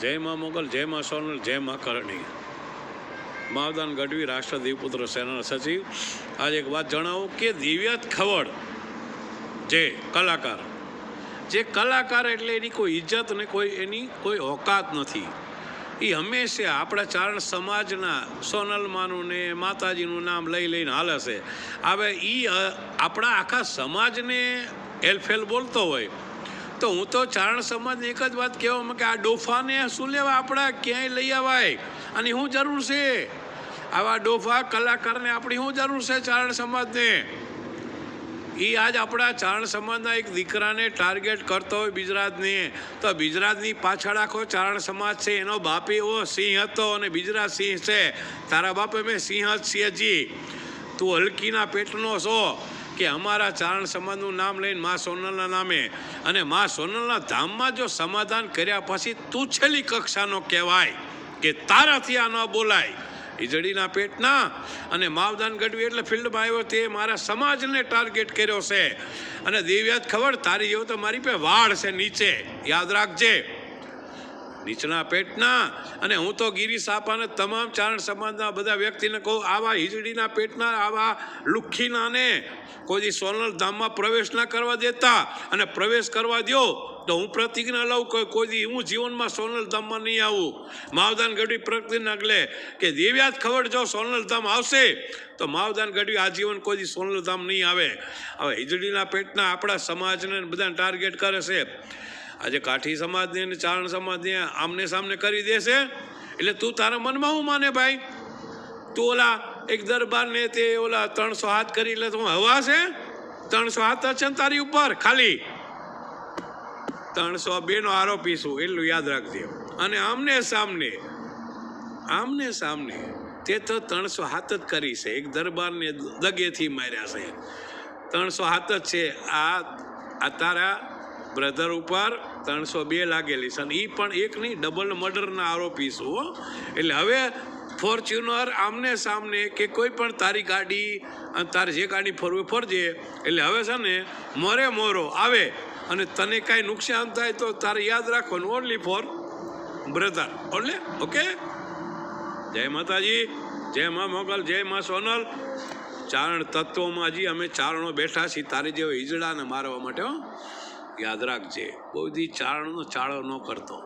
જય મા મોગલ, જય મા સોનલ, જય મા કરણી. માવદાન ગઢવી રાષ્ટ્ર દીવપુત્ર સેના સચિવ. આજે એક વાત જણાવું કે દિવ્યાત ખવડ જે કલાકાર જે કલાકાર એટલે એની કોઈ ઇજ્જત ને કોઈ એની કોઈ ઓકાત નથી. એ હંમેશા આપણા ચારણ સમાજના સોનલમાનું ને માતાજીનું નામ લઈ લઈને હાલે છે. હવે એ આપણા આખા સમાજને એલફેલ બોલતો હોય. તો હું તો ચારણ સમાજને એક જ વાત કહેવા કે આ ડોફાને શું લેવા આપણા ક્યાંય લઈ આવાય? અને શું જરૂર છે? આવા ડોફા કલાકારને આપણી શું જરૂર છે ચારણ સમાજને? એ આજ આપણા ચારણ સમાજના એક દીકરાને ટાર્ગેટ કરતો હોય ગુજરાતને તો ગુજરાતની પાછળ આખો ચારણ સમાજ છે, એનો બાપ એવો સિંહ હતો અને ગુજરાત સિંહ છે. તારા બાપે મેં સિંહ જ. સિંહજી તું હલકીના પેટનો છો કે અમારા ચારણ સમાજનું નામ લઈને મા સોનલના નામે. અને મા સોનલના ધામમાં જો સમાધાન કર્યા પછી તું છેલ્લી કક્ષાનો કહેવાય કે તારાથી આ ન બોલાય. ઈજડીના પેટના અને માવદાન ગઢવી એટલે ફિલ્ડમાં આવ્યો તે મારા સમાજને ટાર્ગેટ કર્યો છે. અને દિવ્યાત ખબર, તારી જેવું તો મારી પે વાળ છે નીચે. યાદ રાખજે. નીચના પેટના. અને હું તો ગિરી સાપાને તમામ ચારણ સમાજના બધા વ્યક્તિને કહું, આવા હિજડીના પેટના, આવા લુખ્ખીનાને કોઈ દી સોનલ ધામમાં પ્રવેશ ના કરવા દેતા અને પ્રવેશ કરવા દ્યો, તો હું પ્રતિજ્ઞા લઉં કે કોઈ દી હું જીવનમાં સોનલ ધામમાં નહીં આવું. માવદાન ગઢવી પ્રતિજ્ઞા લે કે દેવ્યા જ ખબર જો સોનલ ધામ આવશે, તો માવદાન ગઢવી આજીવન કોઈ દી સોનલ ધામ નહીં આવે. હવે હિજડીના પેટના આપણા સમાજને બધાને ટાર્ગેટ કરે છે. આજે કાઠી સમાજને અને ચારણ સમાજને આમને સામને કરી દેશે? એટલે તું તારા મનમાં હું માને ભાઈ? તું ઓલા એક દરબારને તે ઓલા ત્રણસો હાથ કરી, એટલે તું હવા છે? ત્રણસો હાથ છે ને તારી ઉપર? ખાલી. ત્રણસો બેનો આરોપી છું એટલું યાદ રાખજે. અને આમને સામને આમને સામને તે તો ત્રણસો હાથ જ કરી છે. એક દરબારને દગેથી માર્યા છે. ત્રણસો હાથ જ છે. આ આ તારા બ્રધર ઉપર ત્રણસો બે લાગેલી છે. અને એ પણ એક નહીં ડબલ મર્ડરના આરોપી છું હો. એટલે હવે ફોર્ચ્યુનર આમને સામને કે કોઈ પણ તારી ગાડી અને તારે જે ગાડી ફરવું ફરજે. એટલે હવે છે ને, મોરે મોરો આવે અને તને કાંઈ નુકસાન થાય તો તારે યાદ રાખવાનું only for brother only okay? જય માતાજી, જય મા મોગલ, જય મા સોનલ. ચારણ તત્વોમાં જી અમે ચારણો બેઠા છીએ, તારી જેવો ઈજડાને મારવા માટે, હો. યાદ રાખજે. કોઈ દી ચારણનો ચાળો ન કરતો.